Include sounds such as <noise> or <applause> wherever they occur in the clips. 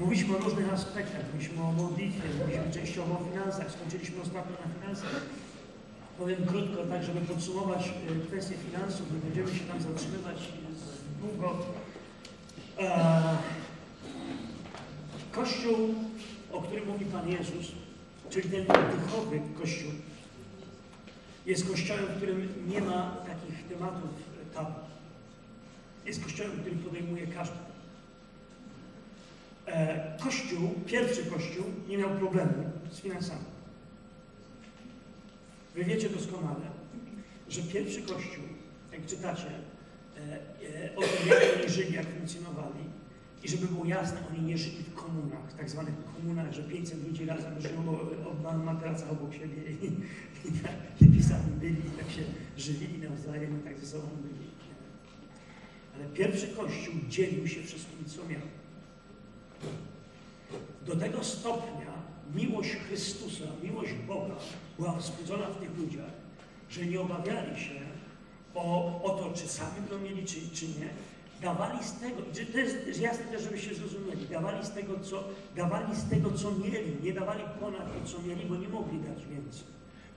Mówiliśmy o różnych aspektach, mówiliśmy o modlitwie, mówiliśmy częściowo o finansach, skończyliśmy ostatnio na finansach. Powiem krótko, tak żeby podsumować e, kwestię finansów, nie będziemy się tam zatrzymywać długo. E, Kościół, o którym mówi Pan Jezus, czyli ten duchowy Kościół, jest Kościołem, w którym nie ma takich tematów tabu. Jest Kościołem, który podejmuje każdy. E, Kościół, pierwszy Kościół, nie miał problemu z finansami. Wy wiecie doskonale, że pierwszy Kościół, jak czytacie, e, e, o tym, jak oni żyli, jak funkcjonowali, i żeby było jasne, oni nie żyli w komunach, tak zwanych komunach, że 500 ludzi razem żyło na materacach obok siebie i, i, tak, i pisami byli, i tak się żywili nawzajem, i tak ze sobą byli. Ale pierwszy Kościół dzielił się wszystkim, co miał. Do tego stopnia miłość Chrystusa, miłość Boga była wzbudzona w tych ludziach, że nie obawiali się o, o to, czy sami to mieli, czy, czy nie. Dawali z tego, to jest jasne też, żebyście zrozumieli, dawali z tego, co, dawali z tego, co mieli, nie dawali ponad to, co mieli, bo nie mogli dać więcej.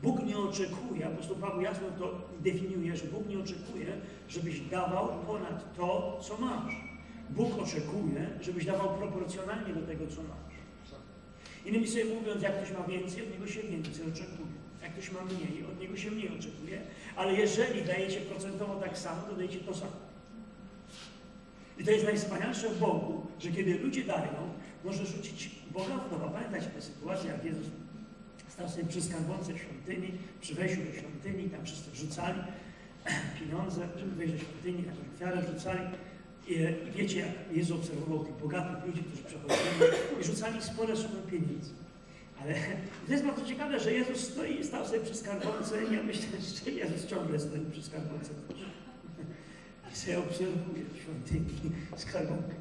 Bóg nie oczekuje, apostoł Paweł jasno to definiuje, że Bóg nie oczekuje, żebyś dawał ponad to, co masz. Bóg oczekuje, żebyś dawał proporcjonalnie do tego, co masz. Innymi słowy mówiąc, jak ktoś ma więcej, od niego się więcej oczekuje. Jak ktoś ma mniej, od niego się mniej oczekuje. Ale jeżeli dajecie procentowo tak samo, to dajecie to samo. I to jest najwspanialsze w Bogu, że kiedy ludzie dają, może rzucić Boga w nowa. Pamiętajcie tę sytuację, jak Jezus stał sobie przy skarbonce świątyni, przy wejściu do świątyni, tam wszyscy wrzucali <clears throat> pieniądze, żeby wejść do świątyni, jakąś ofiarę wrzucali. I, wiecie, jak Jezus obserwował tych bogatych ludzi, którzy przechodzili i rzucali spore sumy pieniędzy. Ale to jest bardzo ciekawe, że Jezus stoi, stał sobie przy skarbonce i ja myślę, że Jezus ciągle stoi przy skarbonce. I sobie obserwuje w świątyni skarbonkę.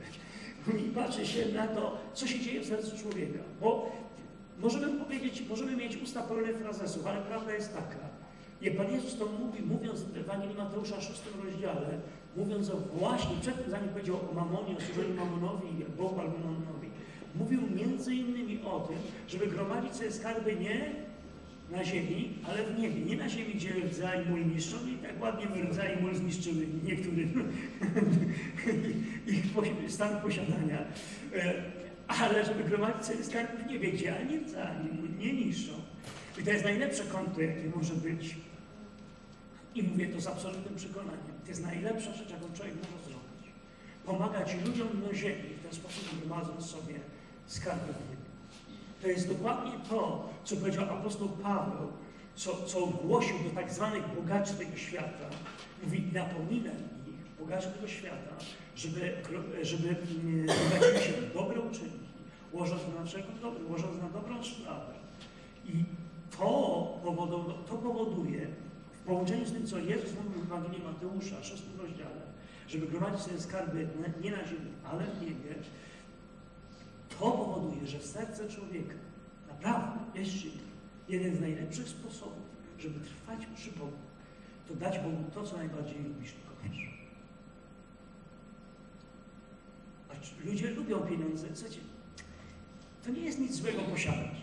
I patrzy się na to, co się dzieje w sercu człowieka. Bo możemy powiedzieć, możemy mieć usta pełne frazesów, ale prawda jest taka. Jak Pan Jezus to mówi, mówiąc w Ewangelii Mateusza 6 rozdziale, mówiąc o właśnie, przed tym zanim powiedział o mamonie, o służeniu mamonowi, Bogu albo mamonowi, mówił między innymi o tym, żeby gromadzić sobie skarby nie na ziemi, ale w niebie. Nie na ziemi, gdzie rdza i mól niszczą i tak ładnie rdza i mól zniszczyły niektórym <laughs> ich stan posiadania. Ale żeby gromadzić sobie skarby w niebie, gdzie ani rdza, ani nie niszczą. I to jest najlepsze konto, jakie może być. I mówię to z absolutnym przekonaniem. To jest najlepsza rzecz, jaką człowiek może zrobić. Pomagać ludziom na ziemi, w ten sposób gromadząc sobie skarby w niebie. To jest dokładnie to, co powiedział apostoł Paweł, co, co głosił do tak zwanych bogaczy tego świata. Mówi, napominam ich, bogaczy tego świata, żeby, żeby bogacili się w dobre uczynki, łożąc na wszelką dobro, łożąc na dobrą sprawę. I to powoduje, to powoduje, połączeniu z tym, co Jezus mówił w Ewangelii Mateusza, 6 rozdziale, żeby gromadzić sobie skarby nie na ziemi, ale w niebie, to powoduje, że w serce człowieka naprawdę jest jeden z najlepszych sposobów, żeby trwać przy Bogu, to dać Bogu to, co najbardziej lubisz i kochasz. Ludzie lubią pieniądze. Słuchajcie, to nie jest nic złego posiadać.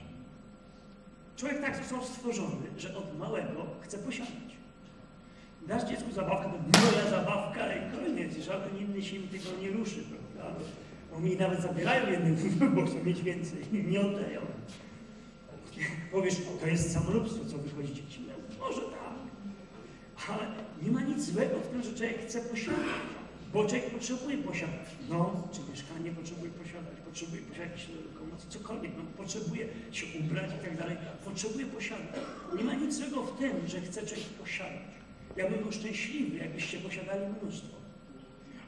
Człowiek tak został stworzony, że od małego chce posiadać. Dasz dziecku zabawkę, to moja zabawka i koniec. Żaden inny się im tego nie ruszy, prawda? Oni nawet zabierają jednym, <laughs> bo chcą mieć więcej. Nie oddają. Powiesz, to jest samolubstwo, co wychodzi dzieci. No, może tak. Ale nie ma nic złego w tym, że człowiek chce posiadać. Bo człowiek potrzebuje posiadać. No, czy mieszkanie potrzebuje posiadać, potrzebuje posiadać lokomocje, cokolwiek. No, potrzebuje się ubrać i tak dalej. Potrzebuje posiadać. Nie ma nic złego w tym, że chce człowiek posiadać. Ja bym był szczęśliwy, jakbyście posiadali mnóstwo.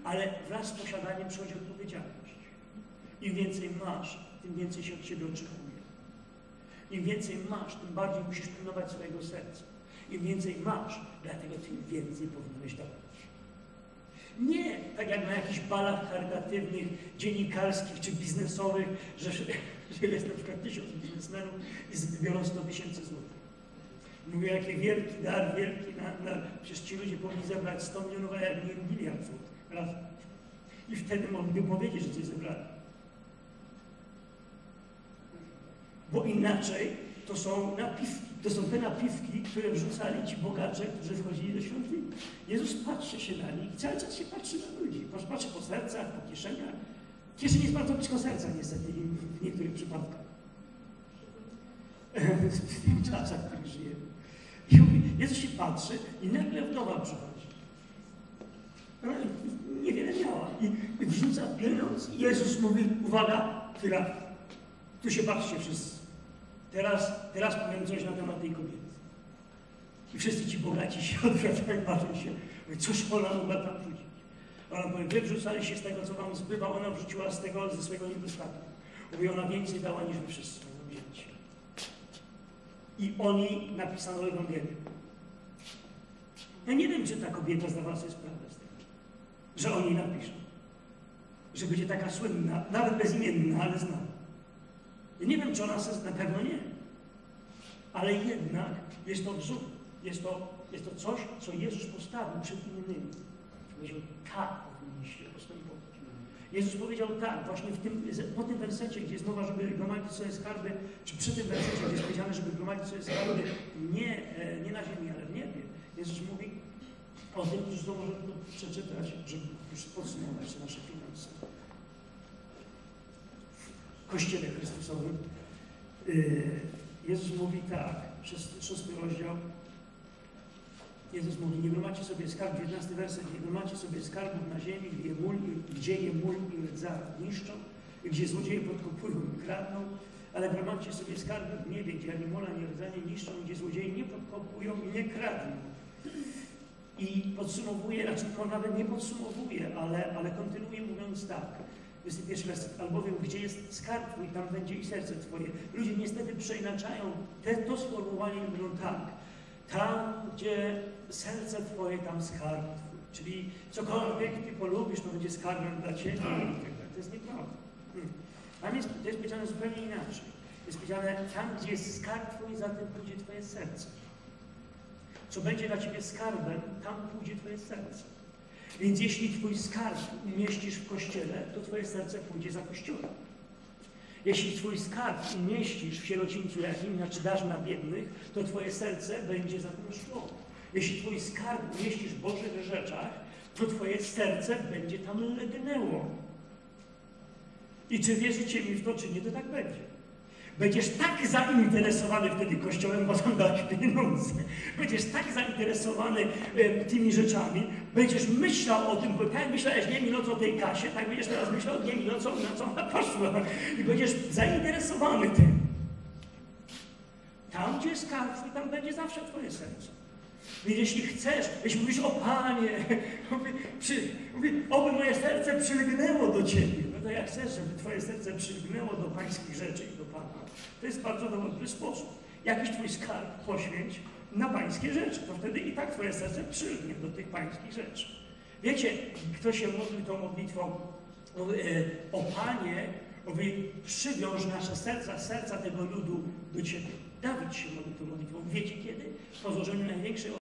Ale wraz z posiadaniem przychodzi odpowiedzialność. Im więcej masz, tym więcej się od ciebie oczekuje. Im więcej masz, tym bardziej musisz pilnować swojego serca. Im więcej masz, dlatego tym więcej powinieneś dawać. Nie tak jak na jakichś balach charytatywnych, dziennikarskich czy biznesowych, że, <laughs> że jest na przykład tysiąc biznesmenów i biorą 100 tysięcy złotych. Mówię, jaki wielki dar, wielki na, Przecież ci ludzie powinni zebrać 100 milionów, a jak nie miliard. I wtedy mogliby powiedzieć, że coś zebrali. bo inaczej to są napiwki, to są te napiwki, które wrzucali ci bogacze, którzy wchodzili do świątyni. Jezus patrzy się na nich i cały czas się patrzy na ludzi. Patrzy po sercach, po kieszeniach. Kieszeń jest bardzo blisko serca niestety w niektórych przypadkach. <laughs> w tych czasach, w których żyjemy. I mówi, Jezus się patrzy i nagle wdowa przychodzi. Ona niewiele miała i wrzuca pieniądz i Jezus mówi, uwaga, chwila, tu się patrzcie wszyscy. Teraz, teraz powiem coś na temat tej kobiety. I wszyscy ci bogaci się <laughs> odwracają, patrzą się, mówią, cóż ona mogła tam wrzucić. Ona mówi, wy wrzucaliście z tego, co wam zbywa, ona wrzuciła z tego, ze swojego niedostatku. Mówi, ona więcej dała niż wy wszyscy wzięci. I oni napisano Ewangelię. Ja nie wiem, czy ta kobieta zdawała sobie sprawę z tego, że oni napiszą. Że będzie taka słynna, nawet bezimienna, ale znana. Ja nie wiem, czy ona sobie, na pewno nie. Ale jednak jest to wzór. Jest to, jest to coś, co Jezus postawił przed innymi. Powiedział, tak powinniście postępować. Jezus powiedział tak, właśnie w tym, po tym wersecie, gdzie jest mowa, żeby gromadzić sobie skarby, czy przy tym wersecie, gdzie jest powiedziane, żeby gromadzić sobie skarby nie, e, nie na ziemi, ale w niebie. Jezus mówi o tym, że to możemy to przeczytać, żeby już podsumować nasze finanse. W Kościele Chrystusowym y, Jezus mówi tak, szósty rozdział, Jezus mówi, nie gromadźcie sobie skarb, 19 werset, nie gromadźcie sobie skarbów na ziemi, gdzie je mól, gdzie je mól i rdza niszczą, gdzie złodzieje podkopują i kradną, ale gromadźcie sobie skarby w niebie, gdzie ani mola, ani rdza nie niszczą, gdzie złodzieje nie podkopują i nie kradną. I podsumowuje, znaczy on nawet nie podsumowuje, ale, ale kontynuuje mówiąc tak. 21 werset. Albowiem, gdzie jest skarb twój, tam będzie i serce twoje. Ludzie niestety przeinaczają te, to sformułowanie i mówią tak. Tam, gdzie serce twoje, tam skarb twój. Czyli cokolwiek ty polubisz, to będzie skarbem dla ciebie. tak. To jest nieprawda. Hmm. Tam jest, to jest powiedziane zupełnie inaczej. Jest powiedziane, tam, gdzie jest skarb twój, zatem pójdzie twoje serce. Co będzie dla ciebie skarbem, tam pójdzie twoje serce. Więc jeśli twój skarb umieścisz w kościele, to twoje serce pójdzie za kościołem. Jeśli twój skarb umieścisz w sierocińcu jakim, znaczy dasz na biednych, to twoje serce będzie za tym szło. Jeśli twój skarb umieścisz w Bożych rzeczach, to twoje serce będzie tam legnęło. I czy wierzycie mi w to, czy nie, to tak będzie. Będziesz tak zainteresowany wtedy Kościołem, bo tam dać pieniądze. Będziesz tak zainteresowany e, tymi rzeczami, będziesz myślał o tym, bo tak myślałeś dniem i nocą o tej kasie, tak będziesz teraz myślał dniem i nocą, na co ona poszła. I będziesz zainteresowany tym. Tam, gdzie jest skarb, tam będzie zawsze twoje serce. Więc jeśli chcesz, jeśli mówisz, o Panie, <laughs> mówi, przy, mówi, oby moje serce przylgnęło do Ciebie, to jak chcesz, żeby Twoje serce przylgnęło do Pańskich rzeczy i do Pana, to jest bardzo dobry sposób. Jakiś Twój skarb poświęć na Pańskie rzeczy, to wtedy i tak Twoje serce przylgnie do tych Pańskich rzeczy. Wiecie, kto się modlił tą modlitwą, e, o Panie, mówi, przywiąż nasze serca, serca tego ludu do Ciebie. Dawid się modlił tą modlitwą. Wiecie kiedy? Po złożeniu największej